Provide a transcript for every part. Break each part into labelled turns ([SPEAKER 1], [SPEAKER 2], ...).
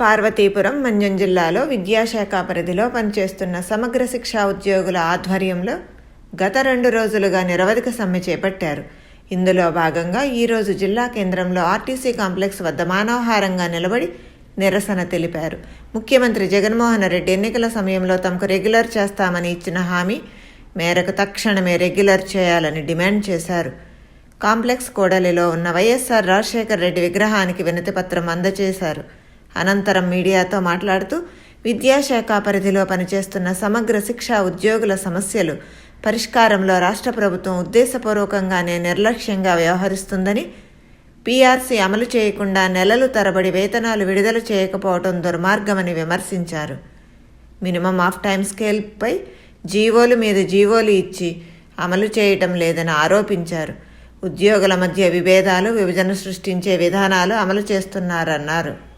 [SPEAKER 1] పార్వతీపురం మంజం జిల్లాలో విద్యాశాఖ పరిధిలో పనిచేస్తున్న సమగ్ర శిక్షా ఉద్యోగుల ఆధ్వర్యంలో గత రెండు రోజులుగా నిరవధిక సమ్మె చేపట్టారు. ఇందులో భాగంగా ఈరోజు జిల్లా కేంద్రంలో ఆర్టీసీ కాంప్లెక్స్ వద్ద మానవహారంగా నిలబడి నిరసన తెలిపారు. ముఖ్యమంత్రి జగన్మోహన్ రెడ్డి ఎన్నికల సమయంలో తమకు రెగ్యులర్ చేస్తామని ఇచ్చిన హామీ మేరకు తక్షణమే రెగ్యులర్ చేయాలని డిమాండ్ చేశారు. కాంప్లెక్స్ కోడలిలో ఉన్న వైఎస్ఆర్ రాజశేఖర్ రెడ్డి విగ్రహానికి వినతిపత్రం అందజేశారు. అనంతరం మీడియాతో మాట్లాడుతూ విద్యాశాఖ పరిధిలో పనిచేస్తున్న సమగ్ర శిక్షా ఉద్యోగుల సమస్యలు పరిష్కారంలో రాష్ట్ర ప్రభుత్వం ఉద్దేశపూర్వకంగానే నిర్లక్ష్యంగా వ్యవహరిస్తుందని పీఆర్సీ అమలు చేయకుండా నెలలు తరబడి వేతనాలు విడుదల చేయకపోవడం దుర్మార్గమని విమర్శించారు. మినిమం ఆఫ్ టైం స్కేల్పై జీవోలు మీద జీవోలు ఇచ్చి అమలు చేయటం లేదని ఆరోపించారు. ఉద్యోగుల మధ్య విభేదాలు విభజన సృష్టించే విధానాలు అమలు చేస్తున్నారన్నారు.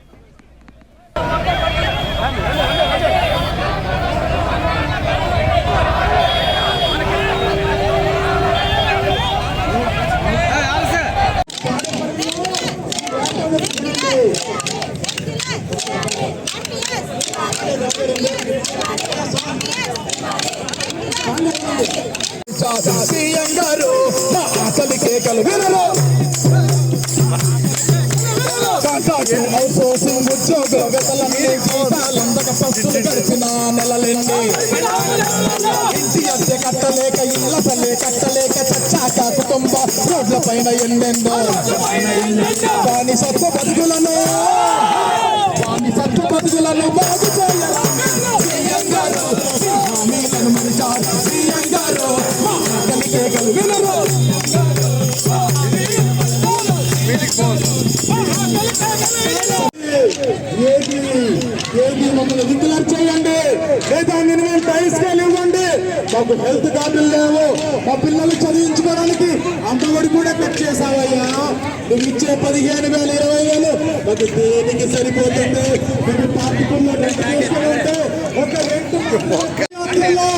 [SPEAKER 2] సీఎం గారు మా ఆకలి కేకలు వినరు. అవుట్సోర్సింగ్ ఉద్యోగ వేతలన్నీ జీతాలందక పస్తులు గడిచిన నెలలెండి. ఇంటి అద్దె కట్టలేక ఇళ్ళ పల్లె కట్టలేక చచ్చాక కుటుంబ రోడ్ల పైన ఎండెండో దాని సత్వ బతుకులను దాని సత్వ బతుకులను బాగా ఏది మమ్మల్ని డిక్లేర్ చేయండి లేదా మినిమం టైం స్కేల్ ఇవ్వండి మాకు హెల్త్ కార్డులు లేవు మా పిల్లలు చదివించుకోవడానికి అంతవడి కూడా కట్ చేసావయ్యా నువ్వు ఇచ్చే పదిహేను వేలు ఇరవై వేలు మాకు దేనికి సరిపోతుంది మీరు పార్టీకుల్లో రెండు చేసుకుని ఉంటే ఒక రెండు యాత్రలో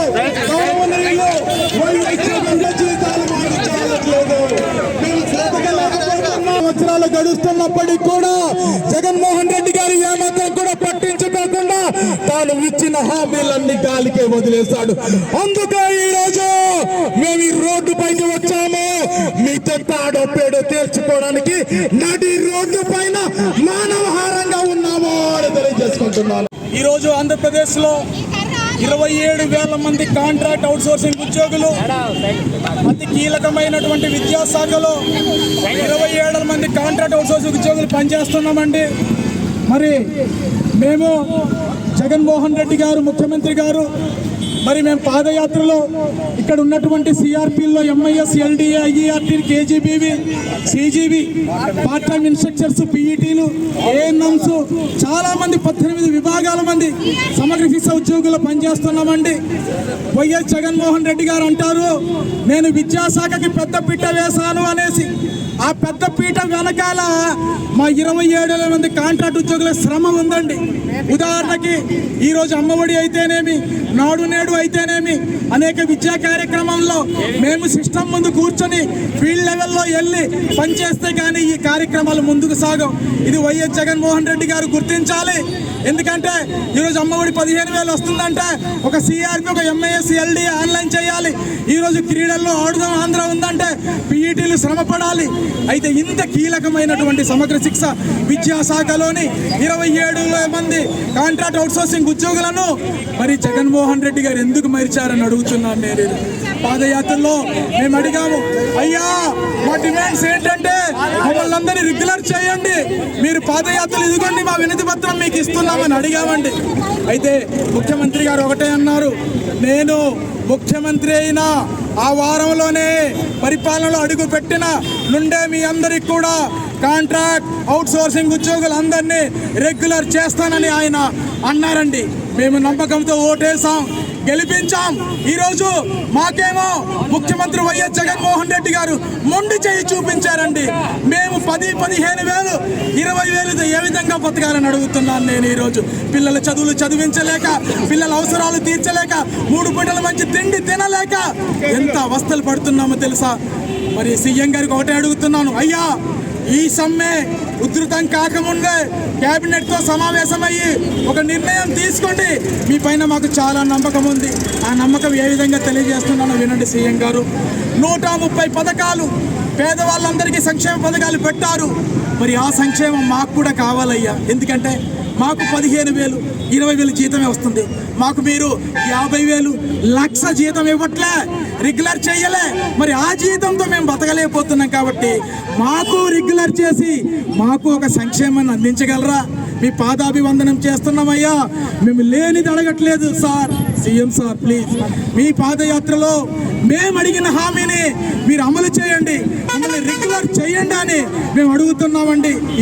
[SPEAKER 2] గౌరవనీయులు వైఎస్ జీతాలు మాకు చాలట్లేదు మేము బ్రతకలేకపోతున్నాం. సంవత్సరాలు కూడా జగన్మోహన్ రెడ్డి గారు ఏమాత్రం కూడా పట్టించుకోకుండా తాను ఇచ్చిన హామీలన్నీ గాలికే వదిలేశాడు. అందుకే ఈ రోజు మేము ఈ రోడ్డు పైకి వచ్చాము. మీ చెత్త పేడో తీర్చుకోవడానికి నడి రోడ్డు పైన మానవహారంగా ఉన్నాము అని తెలియజేసుకుంటున్నాను.
[SPEAKER 3] ఈరోజు ఆంధ్రప్రదేశ్లో ఇరవై ఏడు వేల మంది కాంట్రాక్ట్ అవుట్సోర్సింగ్ ఉద్యోగులు అతి కీలకమైనటువంటి విద్యాశాఖలో ఇరవై ఏడు మంది కాంట్రాక్ట్ అవుట్సోర్సింగ్ ఉద్యోగులు పనిచేస్తున్నామండి. మరి మేము జగన్మోహన్ రెడ్డి గారు ముఖ్యమంత్రి గారు మరి మేము పాదయాత్రలో ఇక్కడ ఉన్నటువంటి సిఆర్పిల్లో MIS LDA IERT KGBV CGB part time instructors పీఈటీలు ANMs చాలా మంది పద్దెనిమిది విభాగాల మంది సమగ్ర శిక్ష ఉద్యోగులు పనిచేస్తున్నామండి. వైఎస్ జగన్మోహన్ రెడ్డి గారు అంటారు నేను విద్యాశాఖకి పెద్ద పీట వేశాను అనేసి. ఆ పెద్ద పీట వెనకాల మా ఇరవై ఏడు మంది కాంట్రాక్ట్ ఉద్యోగుల శ్రమ ఉందండి. ఉదాహరణకి ఈరోజు అమ్మఒడి అయితేనేమి నాడు నేడు అయితేనేమి అనేక విద్యా కార్యక్రమంలో మేము సిస్టమ్ ముందు కూర్చొని ఫీల్డ్ లెవెల్లో వెళ్ళి పనిచేస్తే కానీ ఈ కార్యక్రమాలు ముందుకు సాగం ఇది వైఎస్ జగన్మోహన్ రెడ్డి గారు గుర్తించాలి. ఎందుకంటే ఈరోజు అమ్మఒడి పదిహేను వేలు వస్తుందంటే ఒక సిఆర్పి ఒక ఎంఐఎస్ ఎల్డి ఆన్లైన్ చేయాలి. ఈరోజు క్రీడల్లో ఆడుదాం ఆంధ్ర ఉందంటే పీఈటీలు శ్రమ పడాలి అయితే ఇంత కీలకమైనటువంటి సమగ్ర శిక్ష విద్యాశాఖలోని ఇరవై ఏడు మంది కాంట్రాక్ట్ అవుట్సోర్సింగ్ ఉద్యోగులను మరి జగన్మోహన్ రెడ్డి గారు ఎందుకు మరిచారని అడుగుతున్నాను నేను. పాదయాత్రలో మేము అడిగాము అయ్యా మా డిమాండ్స్ ఏంటంటే వాళ్ళందరినీ రెగ్యులర్ చేయండి. మీరు పాదయాత్రలు ఇదిగోండి మా వినతి పత్రం మీకు ఇస్తున్నామని అడిగామండి. అయితే ముఖ్యమంత్రి గారు ఒకటే అన్నారు నేను ముఖ్యమంత్రి అయినా ఆ వారంలోనే పరిపాలనలో అడుగు పెట్టిన నుండే మీ అందరికి కూడా కాంట్రాక్ట్ అవుట్ సోర్సింగ్ ఉద్యోగులందరినీ రెగ్యులర్ చేస్తానని ఆయన అన్నారండి. మేము నమ్మకంతో ఓటేసాం గెలిపించాం. ఈరోజు మాకేమో ముఖ్యమంత్రి వైఎస్ జగన్మోహన్ రెడ్డి గారు మొండి చేయి చూపించారండి. మేము పది పదిహేను వేలు ఇరవై వేలు ఏ విధంగా బతకాలని అడుగుతున్నాను నేను ఈరోజు. పిల్లల చదువులు చదివించలేక పిల్లల అవసరాలు తీర్చలేక మూడు పూటల మంచి తిండి తినలేక ఎంత అవస్థలు పడుతున్నామో తెలుసా? మరి సీఎం గారికి ఒకటే అడుగుతున్నాను అయ్యా ఈ సమ్మె ఉధృతం కాకముందే కేబినెట్తో సమావేశమయ్యి ఒక నిర్ణయం తీసుకోండి. మీ పైన మాకు చాలా నమ్మకం ఉంది. ఆ నమ్మకం ఏ విధంగా తెలియజేస్తున్నానో వినండి సీఎం గారు. నూట ముప్పై పథకాలు పేదవాళ్ళందరికీ సంక్షేమ పథకాలు పెట్టారు. మరి ఆ సంక్షేమం మాకు కూడా కావాలయ్యా. ఎందుకంటే మాకు పదిహేను వేలు ఇరవై వేలు జీతమే వస్తుంది. మాకు మీరు యాభై వేలు లక్ష జీతం ఇవ్వట్లే రెగ్యులర్ చేయలే. మరి ఆ జీతంతో మేము బతకలేకపోతున్నాం కాబట్టి మాకు రెగ్యులర్ చేసి మాకు ఒక సంక్షేమాన్ని అందించగలరా? మీ పాదాభివందనం చేస్తున్నామయ్యా. మేము లేనిది అడగట్లేదు సార్. సీఎం సార్ ప్లీజ్ మీ పాదయాత్రలో మేము అడిగిన హామీని మీరు అమలు చేయండి. మమ్మల్ని రెగ్యులర్ చేయండి అని మేము అడుగుతున్నామండి.